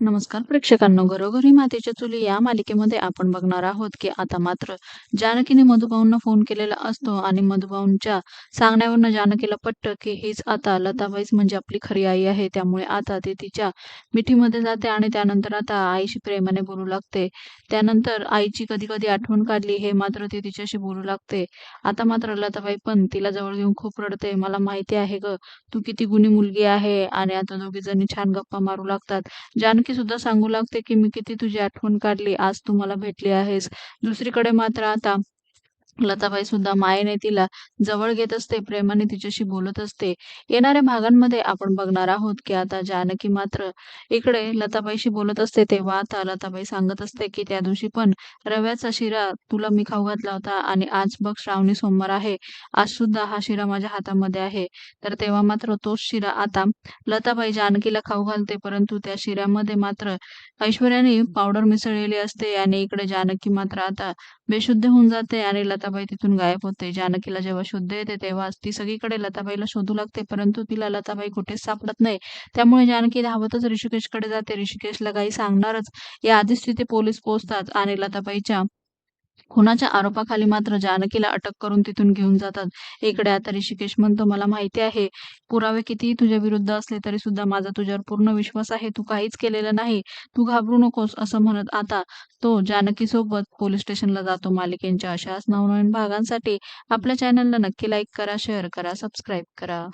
नमस्कार प्रेक्षकांनो घरोघरी मातीच्या चुली या मालिकेमध्ये आपण बघणार आहोत की आता मात्र जानकीने मधुभाऊंना फोन केलेला असतो आणि मधुभाऊंच्या सांगण्यावरनं जानकीला पट्ट की हीच आता लताबाईच म्हणजे आपली खरी आई आहे. त्यामुळे आता ती तिच्या मिठीमध्ये जाते आणि त्यानंतर आता आईशी प्रेमाने बोलू लागते. त्यानंतर आईची कधी कधी आठवण काढली हे मात्र ती तिच्याशी बोलू लागते. आता मात्र लताबाई पण तिला जवळ घेऊन खूप रडते. मला माहिती आहे ग तू किती गुणी मुलगी आहे. आणि आता दोघी जणी छान गप्पा मारू लागतात. जानकी सुद्धा सांगू लागते की मी किती तुझी आठवण काढली आज तू मला भेटली आहेस. दुसरीकडे मात्र आता लताबाई सुद्धा मायेने तिला जवळ घेत असते प्रेमाने तिच्याशी बोलत असते. येणाऱ्या भागांमध्ये आपण बघणार आहोत की आता जानकी मात्र इकडे लताबाईशी बोलत असते तेव्हा आता लताबाई सांगत असते की त्या दिवशी पण रव्याचा शिरा तुला मी खाऊ घातला होता आणि आज बघ श्रावणी सोमवार आहे आज सुद्धा हा शिरा माझ्या हातामध्ये आहे. तर तेव्हा मात्र तोच शिरा आता लताबाई जानकीला खाऊ घालते परंतु त्या शिऱ्यामध्ये मात्र ऐश्वर्याने पावडर मिसळलेली असते आणि इकडे जानकी मात्र आता बेशुद्ध होऊन जाते आणि लता लताबाई तिथून गायब होते. जानकीला जेव्हा शुद्ध येते तेव्हा ती सगळीकडे लताबाईला शोधू लागते. परंतु तिला लताबाई कुठेच सापडत नाही. त्यामुळे जानकी धावतच ऋषिकेशकडे जाते. ऋषिकेशला काही सांगणारच. या आधीच तिथे पोलीस पोहोचतात आणि लताबाईच्या खुनाच्या आरोपाखाली मात्र जानकीला अटक करून तिथून घेऊन जातात. इकडे आता ऋषिकेश म्हणतो मला माहिती आहे पुरावे कितीही तुझ्या विरुद्ध असले तरी सुद्धा माझा तुझ्यावर पूर्ण विश्वास आहे. तू काहीच केलेलं नाही. तू घाबरू नकोस असं म्हणत आता तो जानकी सोबत पोलीस स्टेशनला जातो. मालिकेच्या अशाच नवनवीन भागांसाठी आपल्या चॅनलला नक्की लाईक करा शेअर करा सबस्क्राईब करा.